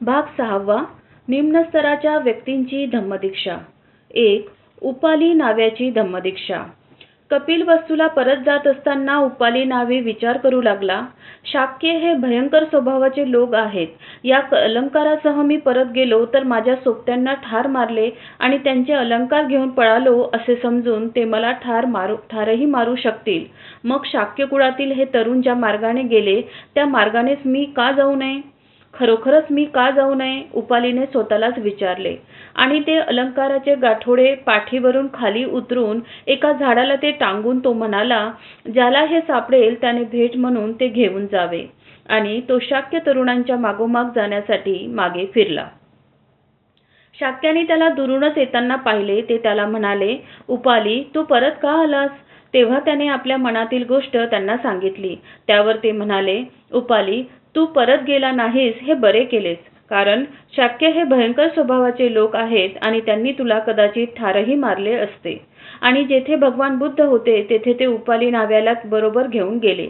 भाग सहावा निम्न स्तराच्या व्यक्तींची धम्मदीक्षा. एक उपाली नाव्याची धम्मदीक्षा. कपिलवस्तूला परत जात असताना उपाली नावी विचार करू लागला. शाक्य हे भयंकर स्वभावाचे लोक आहेत. या अलंकारासह मी परत गेलो तर माझ्या सोबत्यांना ठार मारले आणि त्यांचे अलंकार घेऊन पळालो असे समजून ते मला ठार मारू ठारही मारू शकतील. मग शाक्य कुळातील हे तरुण ज्या मार्गाने गेले त्या मार्गानेच मी का जाऊ नये? खरोखरच मी का जाऊ नये? उपालीने स्वतःलाच विचारले. आणि ते अलंकाराचे गाठोडे पाठीवरून खाली उतरून एका झाडाला ते टांगून तो म्हणाला ज्याला हे सापडेल त्याने भेट म्हणून ते घेऊन जावे. आणि तो शाक्य तरुणांच्या मागोमाग जाण्यासाठी मागे फिरला. शाक्याने त्याला दुरूनच येताना पाहिले ते त्याला म्हणाले उपाली तू परत का आलास? तेव्हा त्याने आपल्या मनातील गोष्ट त्यांना सांगितली. त्यावर ते म्हणाले उपाली तू परत गेला नाहीस हे बरे केलेस. कारण शाक्य हे भयंकर स्वभावाचे लोक आहेत आणि त्यांनी तुला कदाचित ठारही मारले असते. आणि जेथे भगवान बुद्ध होते तेथे ते उपाली नाव्याला बरोबर घेऊन गेले.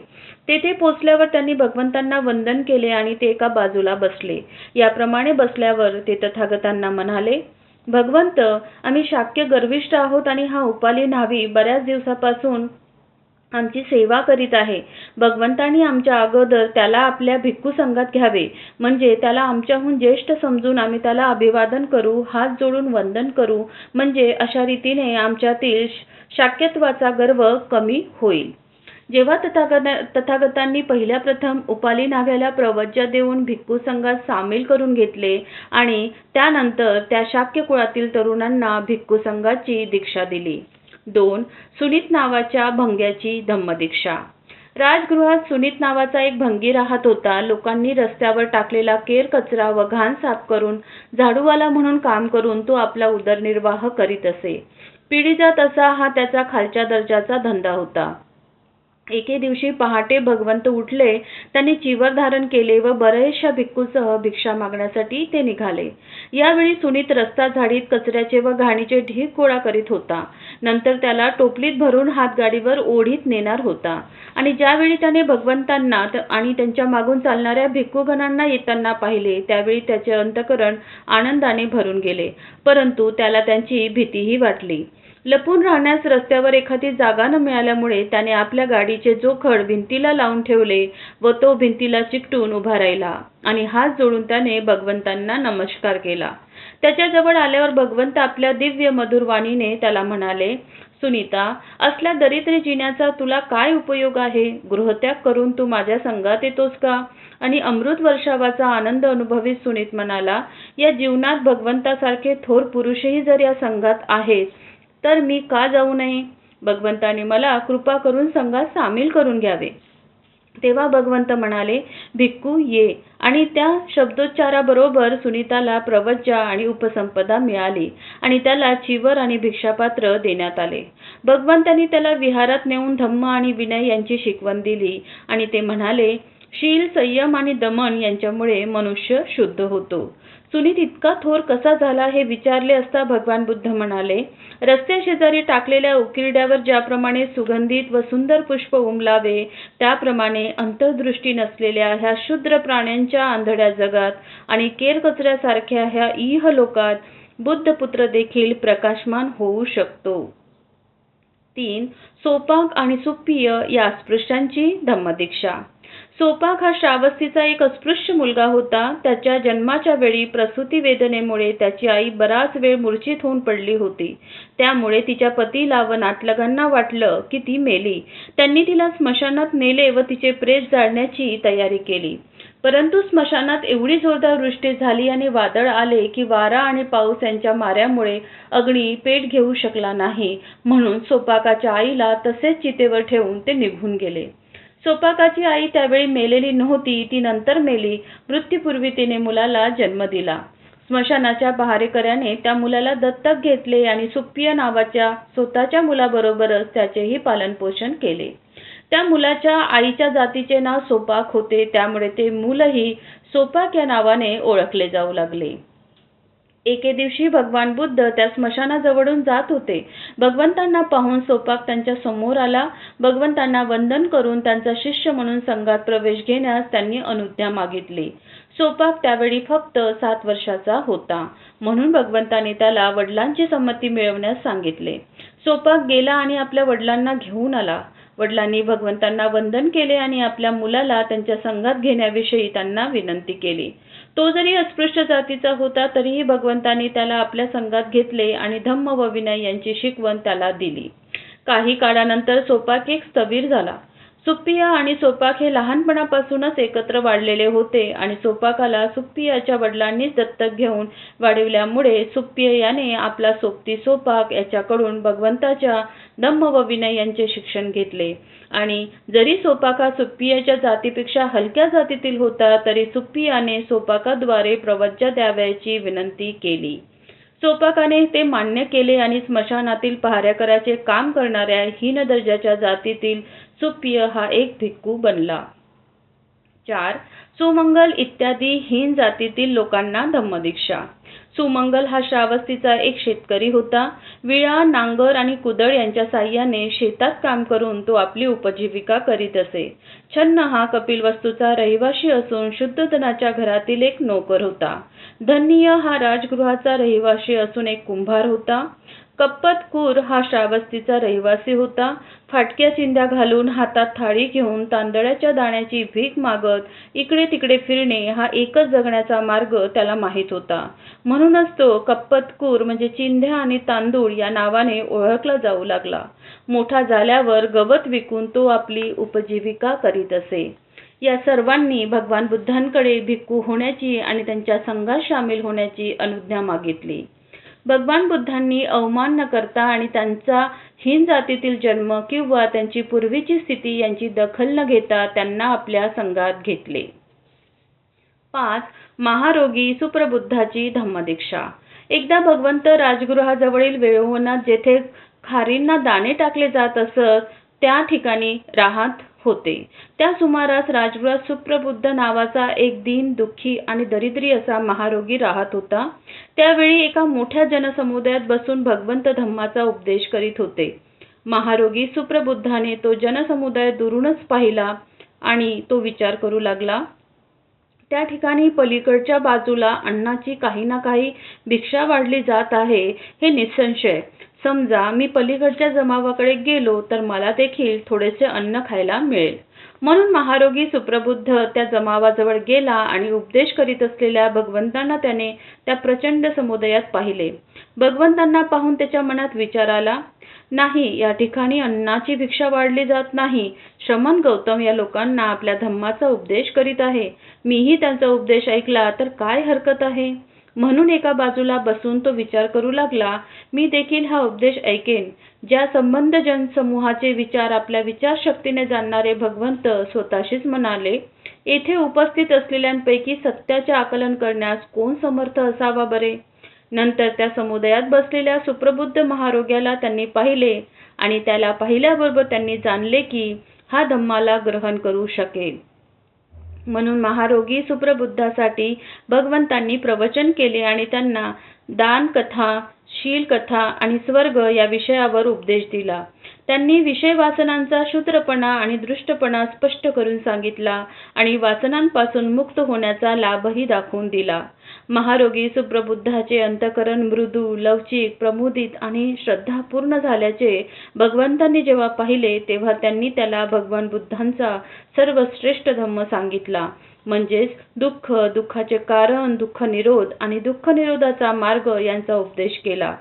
तेथे पोचल्यावर त्यांनी भगवंतांना वंदन केले आणि ते एका बाजूला बसले. याप्रमाणे बसल्यावर ते तथागतांना म्हणाले भगवंत आम्ही शाक्य गर्विष्ठ आहोत आणि हा उपाली न्हावी बऱ्याच दिवसापासून आमची सेवा करीत आहे. भगवंतांनी आमच्या अगोदर त्याला आपल्या भिक्खू संघात घ्यावे. म्हणजे त्याला आमच्याहून ज्येष्ठ समजून आम्ही त्याला अभिवादन करू हात जोडून वंदन करू. म्हणजे अशा रीतीने आमच्यातील शाक्यत्वाचा गर्व कमी होईल. जेव्हा तथागत तथागतांनी पहिल्या प्रथम उपाली नाव्याला प्रवज्या देऊन भिक्खू संघात सामील करून घेतले आणि त्यानंतर त्या शाक्य कुळातील तरुणांना भिक्खू संघाची दीक्षा दिली. दोन सुनीत नावाच्या भंग्याची धम्मदीक्षा. राजगृहात सुनीत नावाचा एक भंगी राहत होता. लोकांनी रस्त्यावर टाकलेला केर कचरा व घाण साफ करून झाडूवाला म्हणून काम करून तो आपला उदरनिर्वाह करीत असे. पिढीजात असा हा त्याचा खालच्या दर्जाचा धंदा होता. एके दिवशी पहाटे भगवंत उठले त्यांनी चिवर धारण केले व बरेचशा भिक्खूसह भिक्षा मागण्यासाठी ते निघाले. यावेळी सुनीत रस्ता झाडीत कचऱ्याचे व घाणीचे ढीग गोळा करीत होता. नंतर त्याला टोपलीत भरून हातगाडीवर ओढीत नेणार होता. आणि ज्यावेळी त्याने भगवंतांना आणि त्यांच्या मागून चालणाऱ्या भिक्खूगणांना येताना पाहिले त्यावेळी त्याचे अंतकरण आनंदाने भरून गेले. परंतु त्याला त्यांची भीतीही वाटली. लपून राहण्यास रस्त्यावर एखादी जागा न मिळाल्यामुळे त्याने आपल्या गाडीचे जोखड भिंतीला लावून ठेवले व तो भिंतीला चिकटून उभा राहिला आणि हात जोडून त्याने भगवंतांना नमस्कार केला. त्याच्याजवळ आल्यावर भगवंत आपल्या दिव्य मधुर वाणीने त्याला म्हणाले सुनीता असल्या दरिद्री जिण्याचा तुला काय उपयोग आहे? गृहत्याग करून तू माझ्या संघात येतोस का? आणि अमृत वर्षावाचा आनंद अनुभवीत सुनीत म्हणाला या जीवनात भगवंतासारखे थोर पुरुषही जर या संघात आहेत तर मी का जाऊ नये? भगवंताने मला कृपा करून संघात सामील करून घ्यावे. तेव्हा भगवंत म्हणाले भिक्खू ये. आणि त्या शब्दोच्चाराबरोबर सुनीताला प्रवज्जा आणि उपसंपदा मिळाली आणि त्याला चिवर आणि भिक्षापात्र देण्यात आले. भगवंतांनी त्याला विहारात नेऊन धम्म आणि विनय यांची शिकवण दिली आणि ते म्हणाले शील संयम आणि दमन यांच्यामुळे मनुष्य शुद्ध होतो. सुनीत इतका थोर कसा झाला हे विचारले असता भगवान बुद्ध म्हणाले रस्त्या शेजारी टाकलेल्या उकिरड्यावर ज्याप्रमाणे सुगंधित व सुंदर पुष्प उमलावे त्याप्रमाणे अंतर्दृष्टी नसलेल्या ह्या शूद्र प्राण्यांच्या आंधळ्या जगात आणि केर कचऱ्यासारख्या ह्या इह लोकात बुद्धपुत्र देखील प्रकाशमान होऊ शकतो. तीन सोपाक आणि सुप्रिय या स्पृश्यांची धम्मदीक्षा. सोपाक हा श्रावस्तीचा एक अस्पृश्य मुलगा होता. त्याच्या जन्माच्या वेळी प्रसूती वेदनेमुळे त्याची आई बराच वेळ मूर्छित होऊन पडली होती. त्यामुळे तिच्या पतीला व नातलगांना वाटलं की ती मेली. त्यांनी तिला स्मशानात नेले व तिचे प्रेत जाळण्याची तयारी केली. परंतु स्मशानात एवढी जोरदार वृष्टी झाली आणि वादळ आले की वारा आणि पाऊस यांच्या माऱ्यामुळे अग्नी पेट घेऊ शकला नाही. म्हणून सोपाकाच्या आईला तसेच चितेवर ठेवून ते निघून गेले. सोपाकाची आई त्यावेळी मेलेली नव्हती ती नंतर मेली. मृत्यूपूर्वी तिने मुलाला जन्म दिला. स्मशानाच्या पहारेकऱ्याने त्या मुलाला दत्तक घेतले आणि सुप्रिया नावाच्या स्वतःच्या मुलाबरोबरच त्याचेही पालनपोषण केले. त्या मुलाच्या आईच्या जातीचे नाव सोपाक होते त्यामुळे ते मूलही सोपाक या नावाने ओळखले जाऊ लागले. एके दिवशी भगवान बुद्ध त्या स्मशानाजवळून जात होते. भगवंतांना पाहून सोपाक त्यांच्यासमोर आला. भगवंतांना वंदन करून त्यांचा शिष्य म्हणून संघात प्रवेश घेण्यास त्यांनी अनुज्ञा मागितली. सोपाक त्यावेळी फक्त सात वर्षाचा होता. म्हणून भगवंतांनी त्याला वडिलांची संमती मिळवण्यास सांगितले. सोपाक गेला आणि आपल्या वडिलांना घेऊन आला. वडिलांनी भगवंतांना वंदन केले आणि आपल्या मुलाला त्यांच्या संघात घेण्याविषयी त्यांना विनंती केली. तो जरी अस्पृश्य जातीचा होता तरीही भगवंतांनी त्याला आपल्या संघात घेतले आणि धम्म व विनय यांची शिकवण त्याला दिली. काही काळानंतर सोपाकी एक स्थवीर झाला. सुप्पिया आणि सोपाक हे लहानपणापासूनच एकत्र वाढलेले होते आणि सोपाकाला सुप्पियाच्या वडिलांनीच दत्तक घेऊन वाढविल्यामुळे सुप्पिय याने आपला सोबती सोपाक याच्याकडून भगवंताच्या दम्म व विनय यांचे शिक्षण घेतले. आणि जरी सोपाका सुप्पियाच्या जातीपेक्षा हलक्या जातीतील होता तरी सुप्पियाने सोपाकाद्वारे प्रवज्या द्यावयाची विनंती केली. सोपाकाने ते मान्य केले आणि स्मशानातील पहारेकराचे काम करणाऱ्या हीन दर्जाच्या जातीतील सुप्पिय हा एक भिक्खू बनला. चार सुमंगल इत्यादी हीन जातीतील लोकांना धम्मदीक्षा. सुमंगल हा श्रावस्तीचा एक शेतकरी होता. विळा नांगर आणि कुदळ यांच्या साह्याने शेतात काम करून तो आपली उपजीविका करीत असे. छन्न हा कपिलवस्तूचा रहिवाशी असून शुद्धधनाच्या घरातील एक नोकर होता. धन्य हा राजगृहाचा रहिवाशी असून एक कुंभार होता. कप्पतकूर हा श्रावस्तीचा रहिवासी होता. फाटक्या चिंध्या घालून हातात थाळी घेऊन तांदळाच्या दाण्याची भीक मागत इकडे तिकडे फिरणे हा एकच जगण्याचा मार्ग त्याला माहीत होता. म्हणूनच तो कप्पतकूर म्हणजे चिंध्या आणि तांदूळ या नावाने ओळखला जाऊ लागला. मोठा झाल्यावर गवत विकून तो आपली उपजीविका करीत असे. या सर्वांनी भगवान बुद्धांकडे भिक्खू होण्याची आणि त्यांच्या संघात सामील होण्याची अनुज्ञा मागितली. भगवान बुद्धांनी अवमान न करता आणि त्यांचा हीन जातीतील जन्म किंवा त्यांची पूर्वीची स्थिती यांची दखल न घेता त्यांना आपल्या संघात घेतले. पाच महारोगी सुप्रबुद्धाची धम्मदीक्षा. एकदा भगवंत राजगृहाजवळील वेळोवनात जेथे खारींना दाणे टाकले जात असत त्या ठिकाणी राहत होते. त्या सुमारास राजगृहात सुप्रबुद्ध नावाचा एक दीन दुःखी आणि दरिद्री असा महारोगी राहत होता. त्यावेळी एका मोठ्या जनसमुदायात बसून भगवंत धम्माचा उपदेश करीत होते. महारोगी सुप्रबुद्धाने तो जनसमुदाय दुरूनच पाहिला आणि तो विचार करू लागला त्या ठिकाणी पलीकडच्या बाजूला अन्नाची काही ना काही भिक्षा वाढली जात आहे हे निसंशय. समजा मी पलीकडच्या जमावाकडे गेलो तर मला देखील थोडेसे अन्न खायला मिळेल. म्हणून महारोगी सुप्रबुद्ध त्या जमावाजवळ गेला आणि उपदेश करीत असलेल्या भगवंतांना त्याने त्या प्रचंड समुदायात पाहिले. भगवंतांना पाहून त्याच्या मनात विचार आला नाही या ठिकाणी अन्नाची भिक्षा वाढली जात नाही. श्रमण गौतम या लोकांना आपल्या धम्माचा उपदेश करीत आहे. मीही त्यांचा उपदेश ऐकला तर काय हरकत आहे? म्हणून एका बाजूला बसून तो विचार करू लागला मी देखील हा उपदेश ऐकेन. ज्या संबंध जनसमूहाचे विचार आपल्या विचारशक्तीने जाणणारे भगवंत स्वतःशीच म्हणाले येथे उपस्थित असलेल्यांपैकी सत्याचे आकलन करण्यास कोण समर्थ असावा बरे नंतर त्या समुदायात बसलेल्या सुप्रबुद्ध महारोग्याला त्यांनी पाहिले आणि त्याला पाहिल्याबरोबर त्यांनी जाणले की हा धम्माला ग्रहण करू शकेल. म्हणून महारोगी सुप्रबुद्धासाठी भगवंतांनी प्रवचन केले आणि त्यांना दान कथा शील कथा आणि स्वर्ग या विषयावर उपदेश दिला. त्यांनी विषय वासनांचा शूद्रपणा आणि दृष्टपणा स्पष्ट करून सांगितला आणि वासनांपासून मुक्त होण्याचा लाभही दाखवून दिला. महारोगी सुप्रबुद्धाचे अंतकरण मृदू लवचिक प्रमुदित आणि श्रद्धापूर्ण झाल्याचे भगवंतांनी जेव्हा पाहिले तेव्हा त्यांनी त्याला भगवान बुद्धांचा सर्वश्रेष्ठ धम्म सांगितला. म्हणजेच दुःख दुःखाचे कारण दुःख निरोध आणि दुःख निरोधाचा मार्ग यांचा उपदेश केला.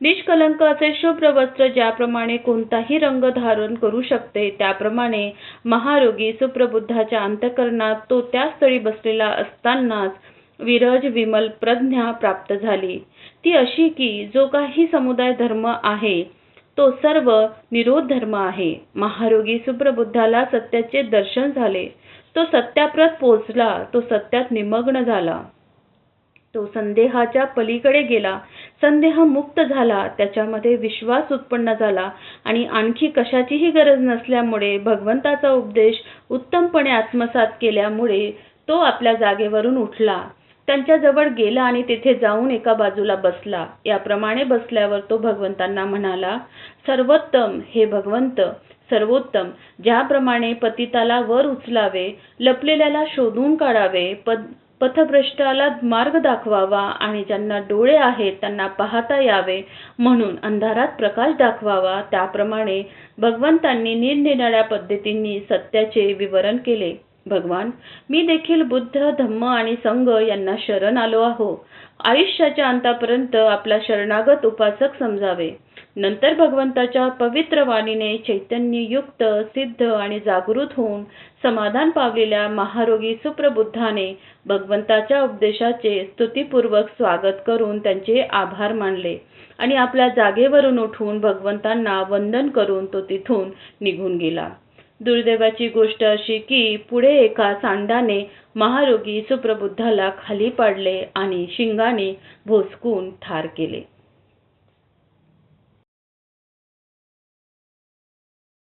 निष्कलंक असे शुभ्र वस्त्र ज्याप्रमाणे कोणताही रंग धारण करू शकते त्याप्रमाणे महारोगी सुप्रबुद्धाच्या अंतकरणात तो त्या स्थळी बसलेला असतानाच विरज विमल प्रज्ञा प्राप्त झाली. ती अशी की जो काही समुदाय धर्म आहे तो सर्व निरोध धर्म आहे. महारोगी सुप्रबुद्धाला सत्याचे दर्शन झाले. तो सत्याप्रत पोचला तो सत्यात निमग्न झाला. तो संदेहाच्या पलीकडे गेला. संदेह मुक्त झाला त्याच्यामध्ये विश्वास उत्पन्न झाला आणि आणखी कशाचीही गरज नसल्यामुळे भगवंताचा उपदेश उत्तमपणे आत्मसात केल्यामुळे तो आपल्या जागेवरून उठला. त्यांच्या जवळ गेला आणि तेथे जाऊन एका बाजूला बसला. याप्रमाणे बसल्यावर तो भगवंतांना म्हणाला सर्वोत्तम हे भगवंत सर्वोत्तम. ज्याप्रमाणे पतिताला वर उचलावे लपलेल्याला शोधून काढावे पद पथभ्रष्टाला मार्ग दाखवावा आणि ज्यांना डोळे आहेत त्यांना पाहता यावे म्हणून अंधारात प्रकाश दाखवावा. त्याप्रमाणे भगवंतांनी निरनिराळ्या पद्धतींनी सत्याचे विवरण केले. भगवान मी देखील बुद्ध धम्म आणि संघ यांना शरण आलो आहो. आयुष्याच्या अंतापर्यंत आपला शरणागत उपासक समजावे. नंतर भगवंताच्या पवित्र वाणीने चैतन्ययुक्त सिद्ध आणि जागृत होऊन समाधान पावलेल्या महारोगी सुप्रबुद्धाने भगवंताच्या उपदेशाचे स्तुतीपूर्वक स्वागत करून त्यांचे आभार मानले आणि आपल्या जागेवरून उठून भगवंतांना वंदन करून तो तिथून निघून गेला. दुर्दैवाची गोष्ट अशी की पुढे एका सांडाने महारोगी सुप्रबुद्धाला खाली पाडले आणि शिंगाने भोसकून ठार केले.